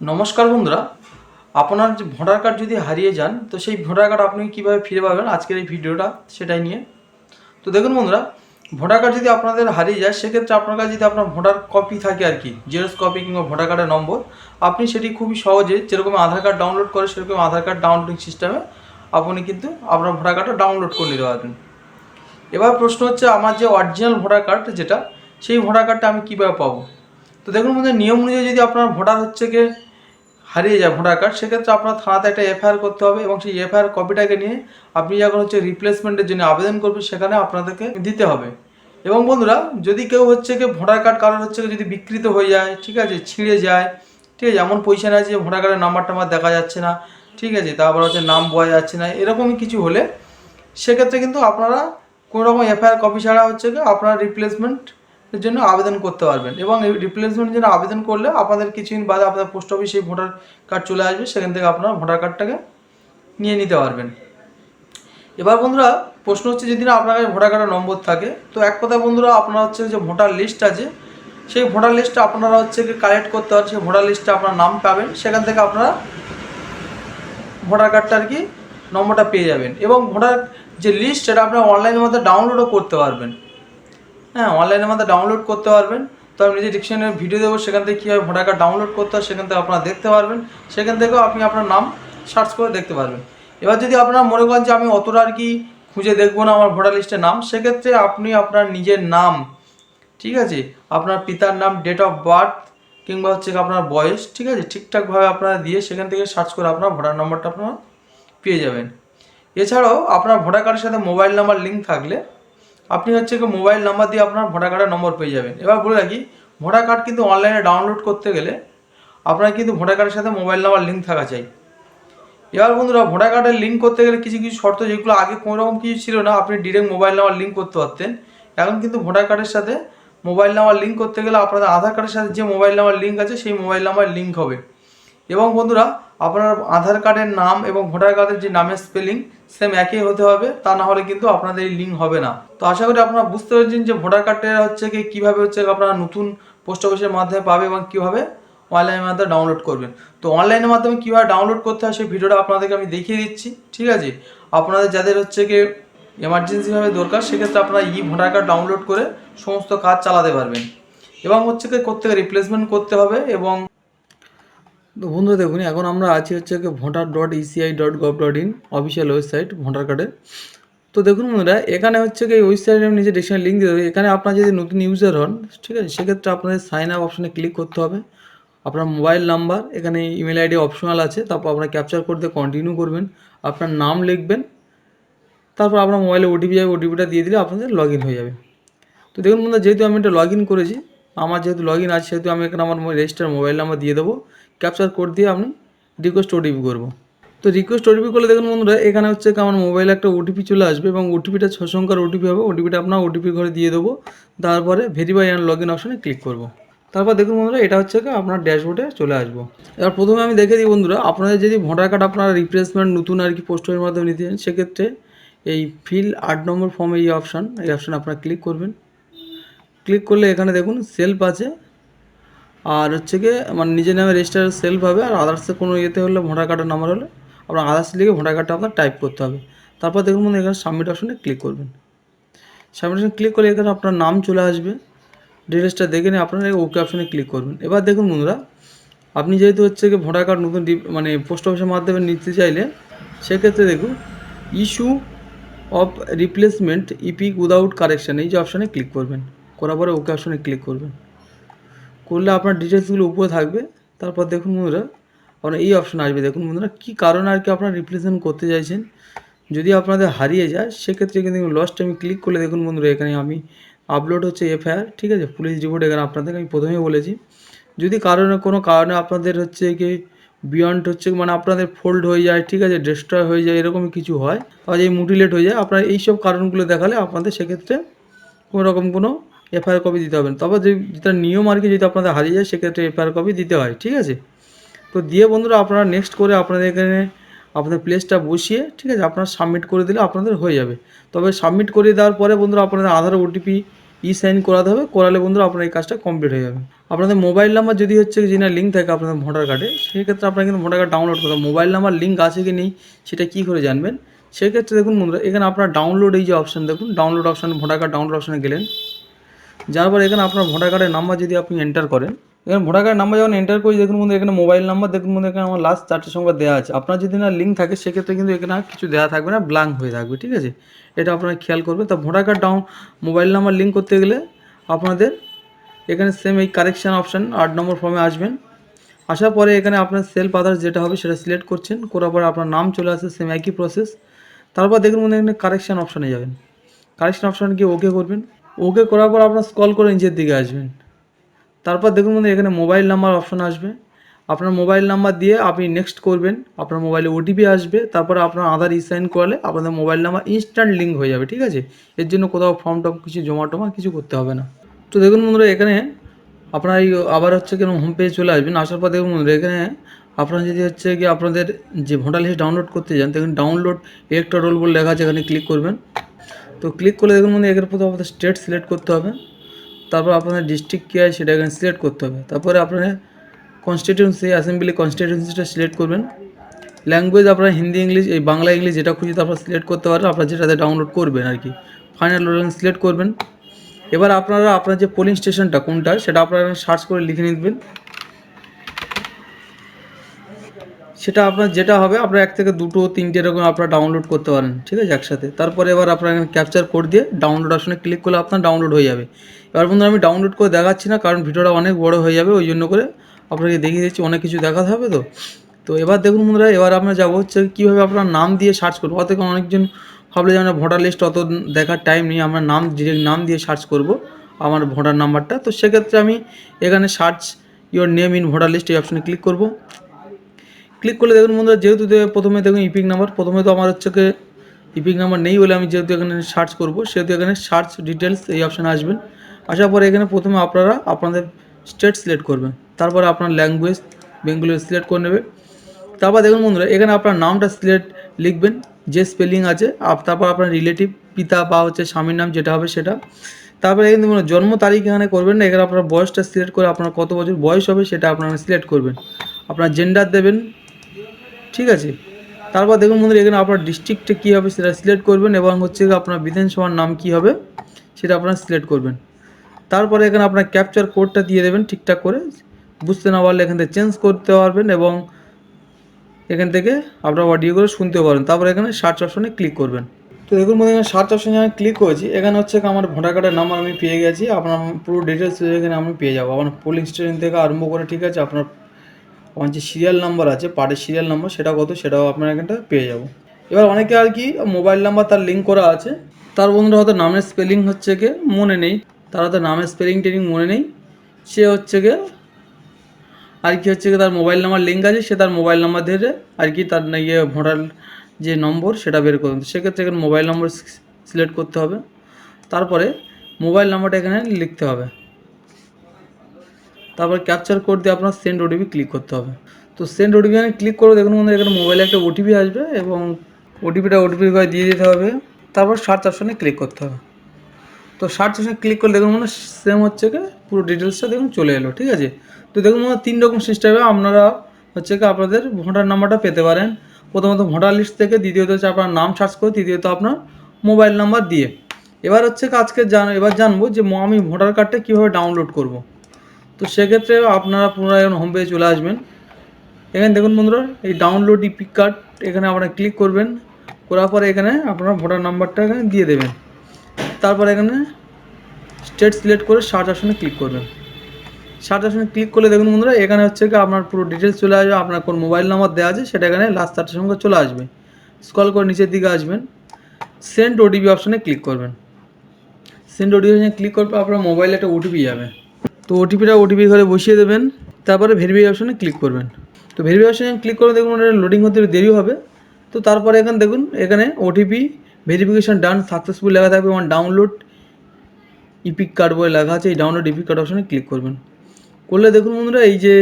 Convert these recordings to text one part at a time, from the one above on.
নমস্কার বন্ধুরা, আপনার যে ভোটার কার্ড যদি হারিয়ে যান, তো সেই ভোটার কার্ড আপনি কীভাবে ফিরে পাবেন আজকের এই ভিডিওটা সেটাই নিয়ে। তো দেখুন বন্ধুরা, ভোটার কার্ড যদি আপনাদের হারিয়ে যায়, সেক্ষেত্রে আপনার কাছে যদি আপনার ভোটার কপি থাকে আর কি, জেরক্স কপি কিংবা ভোটার কার্ডের নম্বর, আপনি সেটি খুবই সহজে যেরকম আধার কার্ড ডাউনলোড করে, সেরকম আধার কার্ড ডাউনলোডিং সিস্টেমে আপনি কিন্তু আপনার ভোটার কার্ডটা ডাউনলোড করে নিতে পারবেন। এবার প্রশ্ন হচ্ছে, আমার যে অরিজিনাল ভোটার কার্ড যেটা, সেই ভোটার কার্ডটা আমি কীভাবে পাবো? তো দেখুন বন্ধু নিয়ম অনুযায়ী যদি আপনার ভোটার হচ্ছে গিয়ে হারিয়ে যায় ভোটার কার্ড, সেক্ষেত্রে আপনার থানাতে একটা এফআইআর করতে হবে এবং সেই এফআইআর কপিটাকে নিয়ে আপনি যখন হচ্ছে রিপ্লেসমেন্টের জন্য আবেদন করবেন, সেখানে আপনাদেরকে দিতে হবে। এবং বন্ধুরা, যদি কেউ হচ্ছে কি ভোটার কার্ড কারোর হচ্ছে যদি বিকৃত হয়ে যায়, ঠিক আছে, ছিঁড়ে যায়, ঠিক আছে, এমন পয়সা আছে যে ভোটার কার্ডের নাম্বার টাম্বার দেখা যাচ্ছে না, ঠিক আছে, তারপর হচ্ছে নাম বয়া যাচ্ছে না, এরকমই কিছু হলে সেক্ষেত্রে কিন্তু আপনারা কোনো রকম এফআইআর কপি ছাড়া হচ্ছে কি আপনারা রিপ্লেসমেন্ট এর জন্য আবেদন করতে পারবেন। এবং রিপ্লেসমেন্টের জন্য আবেদন করলে আপনাদের কিছুদিন বাদে আপনার পোস্ট অফিসে ভোটার কার্ড চলে আসবে। সেখান থেকে আপনারা ভোটার কার্ডটাকে নিয়ে নিতে পারবেন। এবার বন্ধুরা, প্রশ্ন হচ্ছে যদি না আপনার কাছে ভোটার কার্ডের নম্বর থাকে, তো এক কথা বন্ধুরা, আপনার হচ্ছে যে ভোটার লিস্ট আছে, সেই ভোটার লিস্টটা আপনারা হচ্ছে কালেক্ট করতে পারেন। সেই ভোটার লিস্টে আপনার নাম পাবেন। সেখান থেকে আপনারা ভোটার কার্ডটা আর কি নম্বরটা পেয়ে যাবেন। এবং ভোটার যে লিস্ট সেটা আপনারা অনলাইনের মধ্যে ডাউনলোডও করতে পারবেন। হ্যাঁ অনলাইনের মধ্যে ডাউনলোড করতে পারবেন। তো আমি নিজে ডিকশনের ভিডিও দেবো, সেখান থেকে কীভাবে ভোটার কার্ড ডাউনলোড করতে হয় সেখান থেকে আপনারা দেখতে পারবেন। সেখান থেকেও আপনি আপনার নাম সার্চ করে দেখতে পারবেন। এবার যদি আপনারা মনে করেন যে আমি অতটা আর কি খুঁজে দেখব না আমার ভোটার লিস্টের নাম, সেক্ষেত্রে আপনি আপনার নিজের নাম, ঠিক আছে? আপনার পিতার নাম ডেট অফ বার্থ কিংবা হচ্ছে আপনার বয়স, ঠিক আছে? ঠিকঠাকভাবে আপনারা দিয়ে সেখান থেকে সার্চ করে আপনার ভোটার নম্বরটা আপনারা পেয়ে যাবেন। এছাড়াও আপনার ভোটার কার্ডের সাথে মোবাইল নাম্বার লিঙ্ক থাকলে আপনি হচ্ছে কি মোবাইল নাম্বার দিয়ে আপনার ভোটার কার্ডের নম্বর পেয়ে যাবেন। এবার বলে রাখি ভোটার কার্ড কিন্তু অনলাইনে ডাউনলোড করতে গেলে আপনার কিন্তু ভোটার কার্ডের সাথে মোবাইল নাম্বার লিঙ্ক থাকা চাই। এবার বন্ধুরা ভোটার কার্ডের লিঙ্ক করতে গেলে কিছু কিছু শর্ত যেগুলো আগে কোনো রকম কিছু ছিল না, আপনি ডিরেক্ট মোবাইল নাম্বার লিঙ্ক করতে পারতেন। এখন কিন্তু ভোটার কার্ডের সাথে মোবাইল নাম্বার লিঙ্ক করতে গেলে আপনাদের আধার কার্ডের সাথে যে মোবাইল নাম্বার লিঙ্ক আছে, সেই মোবাইল নাম্বার লিঙ্ক হবে। এবং বন্ধুরা আপনার আধার কার্ডের নাম এবং ভোটার কার্ডের যে নামের স্পেলিং সেম একই হতে হবে, তা না হলে কিন্তু আপনাদের এই লিঙ্ক হবে না। তো আশা করি আপনারা বুঝতে পেরেছেন যে ভোটার কার্ডটা হচ্ছে কি, কীভাবে হচ্ছে আপনারা নতুন পোস্ট অফিসের মাধ্যমে পাবে এবং কীভাবে অনলাইনের মাধ্যমে ডাউনলোড করবেন। তো অনলাইনের মাধ্যমে কীভাবে ডাউনলোড করতে হয়, সেই ভিডিওটা আপনাদেরকে আমি দেখিয়ে দিচ্ছি, ঠিক আছে? আপনাদের যাদের হচ্ছে কি এমার্জেন্সিভাবে দরকার, সেক্ষেত্রে আপনারা ই ভোটার কার্ড ডাউনলোড করে সমস্ত কাজ চালাতে পারবেন। এবং হচ্ছে কি করতে রিপ্লেসমেন্ট করতে হবে এবং তো বন্ধুরা দেখুন, এখন আমরা আছি হচ্ছে voter dot ECI dot gov dot in official website voter কার্ডের তো দেখুন বন্ধুরা, এখানে হচ্ছে কি ওয়েবসাইটে আমি নিজে ডিসক্রিপশন লিঙ্ক দিয়ে দেবো। এখানে আপনার যদি নতুন ইউজার হন, ঠিক আছে, সেক্ষেত্রে আপনাদের সাইন আপ অপশানে ক্লিক করতে হবে। আপনার মোবাইল নাম্বার এখানে ইমেল আইডি অপশনাল আছে, তারপর আপনার ক্যাপচার করতে কন্টিনিউ করবেন। আপনার নাম লিখবেন, তারপর আপনার মোবাইলে ওটিপি যাবে ওটিপিটা দিয়ে দিলে আপনাদের লগ হয়ে যাবে। তো দেখুন বন্ধুরা, যেহেতু আমি এটা লগ করেছি আমার যেহেতু লগ ইন আছে, সেহেতু আমি এখানে আমার রেজিস্টার মোবাইল নাম্বার দিয়ে দেবো। ক্যাপচার কোড দিয়ে আমি রিকোয়েস্ট ওটিপি করব। তো রিকোয়েস্ট ওটিপি করলে দেখুন বন্ধুরা, এখানে হচ্ছে আমার মোবাইলে একটা ওটিপি চলে আসবে এবং ওটিপিটা ছ সংখ্যার ওটিপি হবে ওটিপিটা আপনার ওটিপি ঘরে দিয়ে দেবো। তারপরে ভেরিফাই অ্যান্ড লগ ইন অপশানে ক্লিক করব। তারপর দেখুন বন্ধুরা, এটা হচ্ছে আপনার ড্যাশবোর্ডে চলে আসব। এবার প্রথমে আমি দেখে দিই বন্ধুরা, আপনাদের যদি ভোটার কার্ড আপনারা রিপ্লেসমেন্ট নতুন আর কি পোস্টের মাধ্যমে নিতে চান, সেক্ষেত্রে এই ফিল আট নম্বর ফর্মে এই অপশান এই অপশান আপনারা ক্লিক করবেন। ক্লিক করলে এখানে দেখুন সেলফ আছে। আর হচ্ছে গিয়ে মানে নিজের নামে রেজিস্টার সেলফ হবে আর আদার্সে কোনো ইয়েতে হলে ভোটার কার্ডের নাম্বার হলে আপনার আদার্স লিখে ভোটার কার্ডটা আপনার টাইপ করতে হবে। তারপর দেখুন বন্ধু এখানে সাবমিট অপশনে ক্লিক করবেন। সাবমিট অপশনে ক্লিক করলে এখানে আপনার নাম চলে আসবে। ডিটেলসটা দেখে নিয়ে আপনারা ওকে অপশনে ক্লিক করবেন। এবার দেখুন বন্ধুরা, আপনি যেহেতু হচ্ছে কি ভোটার কার্ড নতুন মানে পোস্ট অফিসের মাধ্যমে নিতে চাইলে, সেক্ষেত্রে দেখুন issue of replacement EPIC without correction এই যে অপশানে ক্লিক করবেন। করার পরে ওকে অপশানে ক্লিক করবেন। করলে আপনার ডিটেলসগুলো উপরে থাকবে। তারপর দেখুন বন্ধুরা আপনার এই অপশন আসবে। দেখুন বন্ধুরা, কী কারণে আর কি আপনারা রিপ্লেসমেন্ট করতে চাইছেন? যদি আপনাদের হারিয়ে যায়, সেক্ষেত্রে কিন্তু লস্ট আমি ক্লিক করলে দেখুন বন্ধুরা, এখানে আমি আপলোড হচ্ছে এফআইআর ঠিক আছে? পুলিশ রিপোর্ট এখানে আপনাদের আমি প্রথমেই বলেছি। যদি কারণে, কোনো কারণে আপনাদের হচ্ছে কি বিয়ন্ড হচ্ছে মানে আপনাদের ফোল্ড হয়ে যায়, ঠিক আছে? ডিস্ট্রয় হয়ে যায়, এরকমই কিছু হয়, বা এই মুটিলেট হয়ে যায়, আপনার এইসব কারণগুলো দেখালে আপনাদের সেক্ষেত্রে কোনো রকম কোনো এফআইআর কপি দিতে হবে। তবে যেটা নিয়ম আর কি যদি আপনাদের হারিয়ে যায়, সেক্ষেত্রে এফআইআর কপি দিতে হয়, ঠিক আছে? তো দিয়ে বন্ধুরা, আপনারা নেক্সট করে আপনাদের এখানে আপনাদের প্লেসটা বসিয়ে, ঠিক আছে, আপনারা সাবমিট করে দিলে আপনাদের হয়ে যাবে। তবে সাবমিট করে দেওয়ার পরে বন্ধুরা, আপনাদের আধার ওটিপি ই সাইন করাতে হবে, করালে বন্ধুরা আপনার এই কাজটা কমপ্লিট হয়ে যাবে। আপনাদের মোবাইল নাম্বার যদি হচ্ছে যে না লিঙ্ক থাকে আপনাদের ভোটার কার্ডে সেক্ষেত্রে আপনার কিন্তু ভোটার কার্ড ডাউনলোড করতে মোবাইল নাম্বার লিঙ্ক আছে কি নেই, সেটা কী করে জানবেন? সেক্ষেত্রে দেখুন বন্ধুরা, এখানে আপনার ডাউনলোড এই যে অপশান দেখুন download option voter card download অপশানে গেলেন। যার পর এখানে আপনার ভোটার কার্ডের নাম্বার যদি আপনি এন্টার করেন, এখানে ভোটার কার্ড নাম্বার যখন এন্টার করি, দেখুন বন্ধু, এখানে মোবাইল নাম্বার দেখুন বন্ধু, এখানে আমার লাস্ট চারটে সংখ্যা দেওয়া আছে। আপনার যদি না লিঙ্ক থাকে, সেক্ষেত্রে কিন্তু এখানে কিছু দেওয়া থাকবে না ব্ল্যাঙ্ক হয়ে থাকবে, ঠিক আছে? এটা আপনারা খেয়াল করবে তো voter card down mobile number link করতে গেলে আপনাদের এখানে সেম এই কারেকশান অপশান আট নম্বর ফর্মে আসবেন। আসার পরে এখানে আপনার সেলফ আদার্স যেটা হবে, সেটা সিলেক্ট করছেন। করার পরে আপনার নাম চলে আসে সেম একই প্রসেস তারপর দেখুন এখানে কারেকশান অপশানে যাবেন। কারেকশান অপশানে গিয়ে ওকে করবেন। ওকে করার পর আপনার স্কল করে নিচের দিকে আসবেন। তারপর দেখুন বন্ধু, এখানে মোবাইল নাম্বার অপশন আসবে। আপনার মোবাইল নাম্বার দিয়ে আপনি নেক্সট করবেন, আপনার মোবাইলে ওটিপি আসবে, তারপরে আপনার আধার ই সাইন করলে আপনাদের মোবাইল নাম্বার ইনস্ট্যান্ট লিঙ্ক হয়ে যাবে, ঠিক আছে? এর জন্য কোথাও ফর্ম টম কিছু জমা টমা কিছু করতে হবে না। তো দেখুন বন্ধুরা, এখানে আপনার এই আবার হচ্ছে কেন হোম পেজে চলে আসবেন, আসার পর দেখুন বন্ধুরা, এখানে আপনার যদি হচ্ছে কি আপনাদের যে ভোটার লিস্ট ডাউনলোড করতে যান, দেখুন ডাউনলোড ইলেকট্রা রোল বলে লেখা আছে, এখানে ক্লিক করবেন। তো ক্লিক করলে দেখুন বন্ধু এখানে প্রথমে আপনাদের স্টেট সিলেক্ট করতে হবে। তারপর আপনাদের ডিস্ট্রিক্ট কী আছে সেটা এখানে সিলেক্ট করতে হবে। তারপরে আপনারা কনস্টিটিউন্সি অ্যাসেম্বলি কনস্টিটিউন্সিটা সিলেক্ট করবেন। ল্যাঙ্গুয়েজ আপনারা হিন্দি, ইংলিশ, এই বাংলা, ইংলিশ যেটা খুঁজি তারপর সিলেক্ট করতে পারেন। আপনারা যেটাতে ডাউনলোড করবেন আর কি। ফাইনাল সিলেক্ট করবেন। এবার আপনারা, আপনার যে পোলিং স্টেশনটা কোনটা, সেটা আপনারা সার্চ করে লিখে নিবেন। সেটা আপনার যেটা হবে, আপনার এক থেকে দুটো, তিনটে এরকম আপনারা ডাউনলোড করতে পারেন, ঠিক আছে, একসাথে। তারপরে এবার আপনার ক্যাপচার কোড দিয়ে ডাউনলোড অপশনে ক্লিক করলে আপনার ডাউনলোড হয়ে যাবে। এবার বন্ধু আমি ডাউনলোড করে দেখাচ্ছি না, কারণ ভিডিওটা অনেক বড় হয়ে যাবে, ওই জন্য করে আপনাকে দেখিয়ে দিচ্ছি, অনেক কিছু দেখাতে হবে তো। তো এবার দেখুন বন্ধুরা, এবার আমরা যাব হচ্ছে কীভাবে আপনার নাম দিয়ে সার্চ করব। অত অনেকজন ভাবলে যে আমরা ভোটার লিস্ট অত দেখার টাইম নেই, আমরা নাম ডিরেক্ট নাম দিয়ে সার্চ করব, আমার ভোটার নাম্বারটা তো সেক্ষেত্রে আমি এখানে search your name in voter list এই অপশনে ক্লিক করব। ক্লিক করলে দেখুন বন্ধুরা, যেহেতু প্রথমে দেখুন ইপিক নাম্বার প্রথমে তো আমার হচ্ছে ইপিক নাম্বার নেই বলে আমি যেহেতু এখানে সার্চ করব, সেহেতু এখানে সার্চ ডিটেলস এই অপশানে আসবেন। আসার পরে এখানে প্রথমে আপনারা আপনাদের স্টেট সিলেক্ট করবেন। তারপরে আপনার ল্যাঙ্গুয়েজ বেঙ্গলি সিলেক্ট করে নেবে। তারপর দেখুন বন্ধুরা, এখানে আপনার নামটা সিলেক্ট লিখবেন, যে স্পেলিং আছে তারপর আপনার রিলেটিভ পিতা বা হচ্ছে স্বামীর নাম যেটা হবে সেটা। তারপরে এখানে জন্ম তারিখ এখানে করবেন না, এখানে আপনার বয়সটা সিলেক্ট করে আপনার কত বছর বয়স হবে সেটা আপনারা সিলেক্ট করবেন। আপনার জেন্ডার দেবেন ঠিক আছে? তারপর দেখুন বন্ধুরা, এখানে আপনার ডিস্ট্রিক্টে কী হবে সেটা সিলেক্ট করবেন এবং হচ্ছে আপনার বিধানসভার নাম কী হবে সেটা আপনারা সিলেক্ট করবেন। তারপরে এখানে আপনার ক্যাপচার কোডটা দিয়ে দেবেন ঠিকঠাক করে। বুঝতে না পারলে এখান থেকে চেঞ্জ করতে পারবেন এবং এখান থেকে আপনার অডিও করে শুনতেও পারেন তারপরে এখানে সার্চ অপশনে ক্লিক করবেন। তো দেখুন বন্ধু এখানে সার্চ অপশনে আমি ক্লিক করেছি। এখানে হচ্ছে আমার ভোটার কার্ডের নাম্বার আমি পেয়ে গেছি। আপনার পুরো ডিটেলস এখানে আমি পেয়ে যাব। আমার পোলিং স্টেশন থেকে আরম্ভ করে, ঠিক আছে, আপনার আমার যে সিরিয়াল নাম্বার আছে পার্টের সিরিয়াল নাম্বার সেটা কত, সেটাও আপনার এখানটা পেয়ে যাব। এবার অনেকে আর কি মোবাইল নাম্বার তার লিঙ্ক করা আছে। তার বন্ধুরা হয়তো নামের স্পেলিং হচ্ছে গিয়ে মনে নেই। তার হয়তো নামের স্পেলিং টেলিং মনে নেই। সে হচ্ছে গিয়ে আর কি হচ্ছে তার মোবাইল নাম্বার লিঙ্ক আছে, সে তার মোবাইল নাম্বার ধরে আর কি তার ইয়ে ভোটার যে নম্বর, সেটা বের করুন সেক্ষেত্রে এখানে মোবাইল নম্বর সিলেক্ট করতে হবে। তারপরে মোবাইল নাম্বারটা এখানে লিখতে হবে। তারপর ক্যাপচার কোড দিয়ে আপনার সেন্ড ওটিপি ক্লিক করতে হবে। তো সেন্ড ওটিপি আমি ক্লিক করে দেখুন বন্ধুরা, এখানে মোবাইলে একটা ওটিপি আসবে এবং ওটিপিটা ওটিপি করে দিয়ে দিতে হবে। তারপর সার্চ অপশনে ক্লিক করতে হবে। তো সার্চ অপশনে ক্লিক করলে দেখুন মানে সেম হচ্ছে কি, পুরো ডিটেলসটা দেখুন চলে এলো, ঠিক আছে? তো দেখুন মানে তিন রকম সিস্টেমে আপনারা হচ্ছে কি, আপনাদের ভোটার নাম্বারটা পেতে পারেন। প্রথমত ভোটার লিস্ট থেকে, দ্বিতীয়ত হচ্ছে আপনার নাম সার্চ করে, তৃতীয়ত আপনার মোবাইল নাম্বার দিয়ে। এবার হচ্ছে আজকে জান, এবার জানব যে আমি ভোটার কার্ডটা কীভাবে ডাউনলোড করব। তো সেক্ষেত্রে আপনারা পুনরায় এখন হোম পেজে চলে আসবেন, এখানে দেখুন বন্ধুরা, এই ডাউনলোড ইপি কার্ড এখানে আপনারা ক্লিক করবেন, করার পরে এখানে আপনার ভোটার নাম্বারটা এখানে দিয়ে দেবেন। তারপরে এখানে স্টেট সিলেক্ট করে সার্চ অপশনে ক্লিক করবেন। সার্চ অপশনে ক্লিক করলে দেখুন বন্ধুরা, এখানে হচ্ছে কি আপনার পুরো ডিটেলস চলে আসবে, আপনার কোন মোবাইল নাম্বার দেওয়া আছে, সেটা এখানে লাস্ট চারটের সঙ্গে চলে আসবে। স্ক্রল করে নিচের দিকে আসবেন সেন্ড ওটিপি অপশনে ক্লিক করবেন। সেন্ড ওটিপি অপশনে ক্লিক করবে আপনার মোবাইলে একটা ওটিপি যাবে। তো ওটিপিটা ওটিপি ঘরে বসিয়ে দেবেন, তারপরে ভেরিফাই অপশানে ক্লিক করবেন। তো ভেরিফাই অপশানে ক্লিক করে দেখুন লোডিং হতে দেরি হবে। তো তারপরে এখানে দেখুন, এখানে ওটিপি ভেরিফিকেশান ডান সাকসেসফুল লেখা থাকবে এবং ডাউনলোড ইপিক কার্ড বলে লেখা আছে, এই ডাউনলোড ইপিক কার্ড অপশানে ক্লিক করবেন। করলে দেখুন বন্ধুরা, এই যে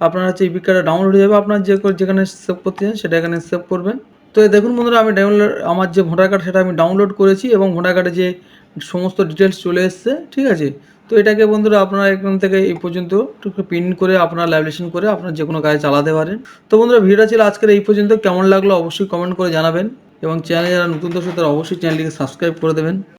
আপনার হচ্ছে ইপিক কার্ডটা ডাউনলোড হয়ে যাবে, আপনার যে যেখানে সেভ করতে চান সেটা এখানে সেভ করবেন। তো দেখুন বন্ধুরা, আমি ডাউনলোড আমার যে ভোটার কার্ড সেটা আমি ডাউনলোড করেছি এবং ভোটার কার্ডে যে সমস্ত ডিটেলস চলে এসছে, ঠিক আছে? তো এটাকে বন্ধুরা আপনারা এখান থেকে এই পর্যন্ত প্রিন্ট করে আপনারা ল্যাবলেশন করে আপনার যে কোনো কাজে চালাতে পারেন। তো বন্ধুরা, ভিডিওটা ছিল আজকের এই পর্যন্ত। কেমন লাগল অবশ্যই কমেন্ট করে জানাবেন এবং চ্যানেল যারা নতুন দর্শক, তারা অবশ্যই চ্যানেলটিকে সাবস্ক্রাইব করে দেবেন।